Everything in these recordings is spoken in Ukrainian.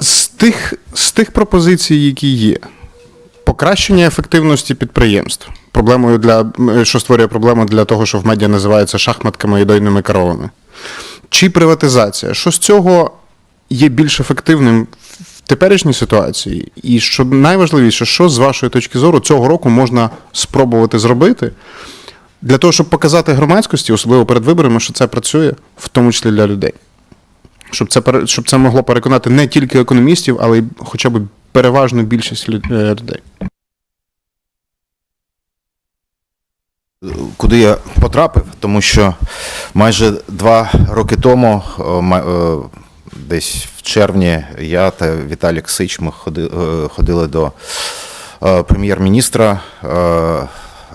З тих, з тих пропозицій, які є, покращення ефективності підприємств. Проблемою для що створює проблему для того, що в медіа називається шахматками і дойними коровами. Чи приватизація? Що з цього є більш ефективним в теперішній ситуації? І що найважливіше, що з вашої точки зору цього року можна спробувати зробити для того, щоб показати громадськості, особливо перед виборами, що це працює, в тому числі для людей? Щоб це, щоб це могло переконати не тільки економістів, але й хоча б переважну більшість е, людей. куди я потрапив, тому що майже два роки тому, е, десь в червні, я та Віталік Сич ми е, ходили до прем'єр-міністра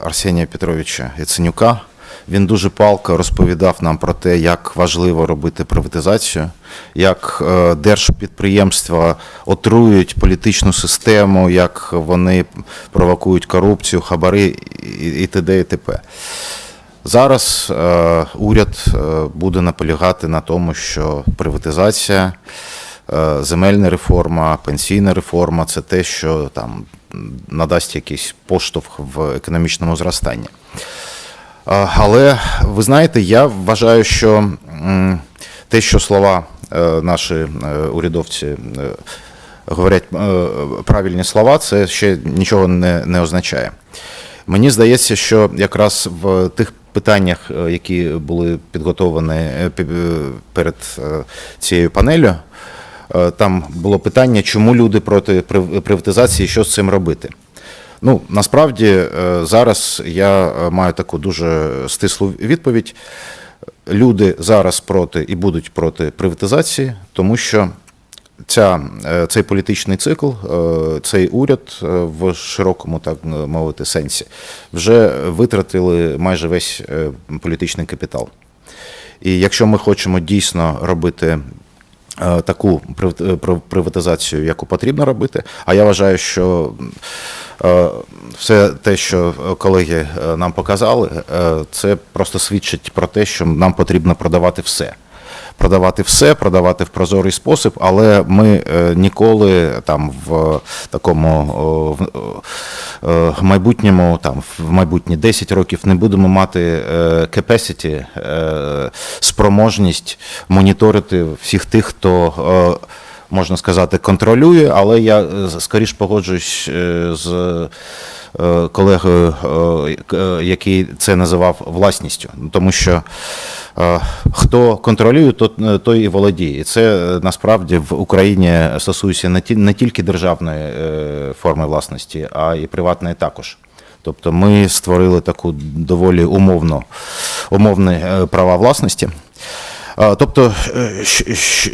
Арсенія Петровича Яценюка. Він дуже палко розповідав нам про те, як важливо робити приватизацію, як е, держпідприємства отруюють політичну систему, як вони провокують корупцію, хабари і т.д. і т.п. Зараз е, уряд е, буде наполягати на тому, що приватизація, е, земельна реформа, пенсійна реформа це те, що там надасть якийсь поштовх в економічному зростанні. Е, Але ви знаєте, я вважаю, що те, що слова е, наші е, урядовці говорять правильні слова, це ще нічого не, не означає. Мені здається, що якраз в тих питаннях, які були підготовлені пі- перед цією панелью, е, там було питання, чому люди проти прив- приватизації, що з цим робити. Ну, насправді е, зараз я е, маю таку дуже стислу відповідь. Люди зараз проти і будуть проти приватизації, тому що ця, е, цей політичний цикл, цей уряд в широкому, так мовити, сенсі вже витратили майже весь політичний капітал. І якщо ми хочемо дійсно робити таку прив- е, приватизацію, яку потрібно робити, а я вважаю, що е, все те, що колеги е, нам показали, е, це просто свідчить про те, що нам потрібно продавати все. Продавати все, продавати в прозорий спосіб, але ми е, ніколи там в такому в, е, майбутньому, там в майбутні 10 років не будемо мати е, capacity, спроможність моніторити всіх тих, хто можна сказати, контролює, але я скоріш погоджуюсь з колегою, який це називав власністю. Тому що хто контролює, то- той і володіє. І це е, насправді в Україні стосується не ті- не тільки державної е, форми власності, а і приватної також. Тобто ми створили таку доволі умовну, умовні е, права власності. Тобто, е,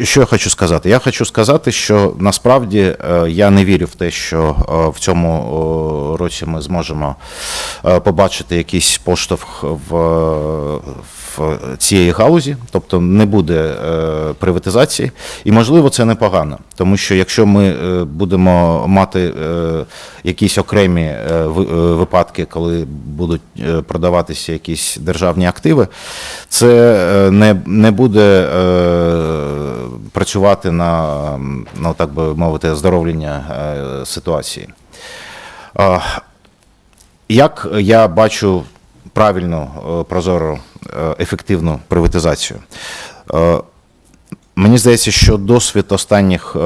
що я хочу сказати? Я хочу сказати, що насправді е, я не вірю в те, що е, в цьому році ми зможемо побачити якийсь поштовх в, в цієї галузі, тобто не буде приватизації, і можливо це непогано, тому що якщо ми будемо мати якісь окремі ви- випадки, коли будуть продаватися якісь державні активи, це не, не буде е, працювати на, ну так би мовити, оздоровлення е, ситуації. Як я бачу правильну, е, прозору, ефективну приватизацію? Мені здається, що досвід останніх е,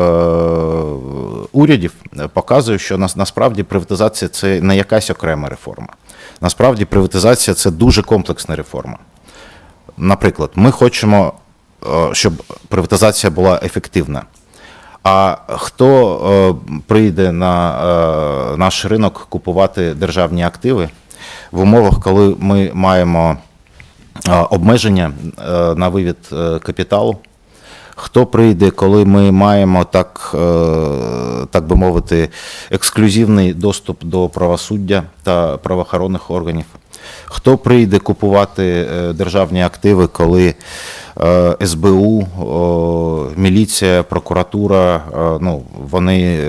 урядів показує, що нас, насправді приватизація це не якась окрема реформа. Насправді приватизація це дуже комплексна реформа. Наприклад, ми хочемо, е, щоб приватизація була ефективна. А хто е, прийде на е, наш ринок купувати державні активи в умовах, коли ми маємо обмеження на вивід капіталу? Хто прийде, коли ми маємо так, так би мовити, ексклюзивний доступ до правосуддя та правоохоронних органів? Хто прийде купувати е, державні активи, коли е, СБУ, міліція, прокуратура, е, ну, вони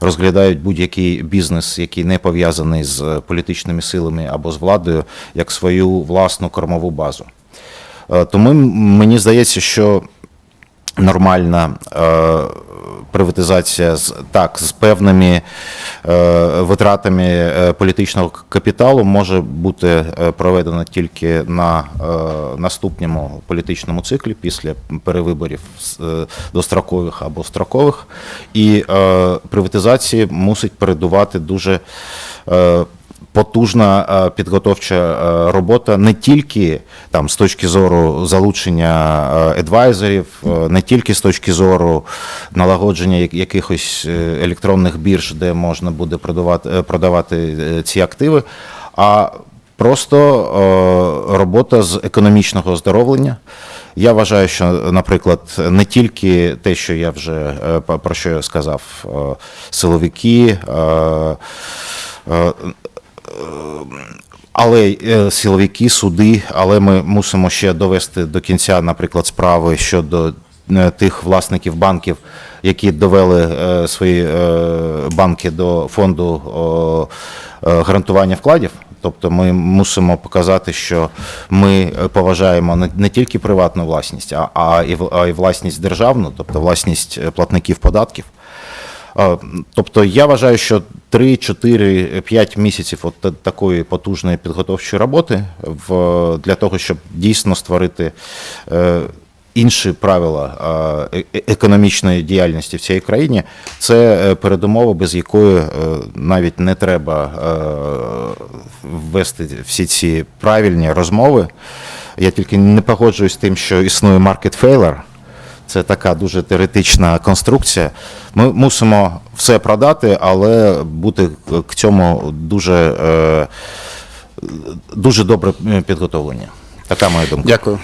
розглядають будь-який бізнес, який не пов'язаний з політичними силами або з владою, як свою власну кормову базу? Тому мені здається, що нормальна е, приватизація з так з певними е, витратами е, політичного капіталу може бути проведена тільки на наступному політичному циклі після перевиборів дострокових або строкових, і приватизації мусить передувати дуже потужна е, підготовча е, робота не тільки там з точки зору залучення е, едвайзерів, е, не тільки з точки зору налагодження якихось електронних бірж, де можна буде продавати, продавати ці активи, а просто робота з економічного оздоровлення. Я вважаю, що, наприклад, не тільки те, що я вже про що я сказав, силовики. Але е, силовики, суди, але ми мусимо ще довести до кінця, наприклад, справи щодо е, тих власників банків, які довели е, свої банки до фонду гарантування вкладів. Тобто ми мусимо показати, що ми поважаємо не, тільки приватну власність, а, і, власність державну, тобто власність платників податків. Тобто я вважаю, що 3, 4, 5 місяців от такої потужної підготовчої роботи в, для того, щоб дійсно створити е, інші правила е, е- економічної діяльності в цій країні, це передумова, без якої навіть не треба ввести всі ці правильні розмови. Я тільки не погоджуюсь з тим, що існує market failure. Це така дуже теоретична конструкція. Ми мусимо все продати, але бути к цьому дуже, е, дуже добре підготовлені. Така моя думка. Дякую.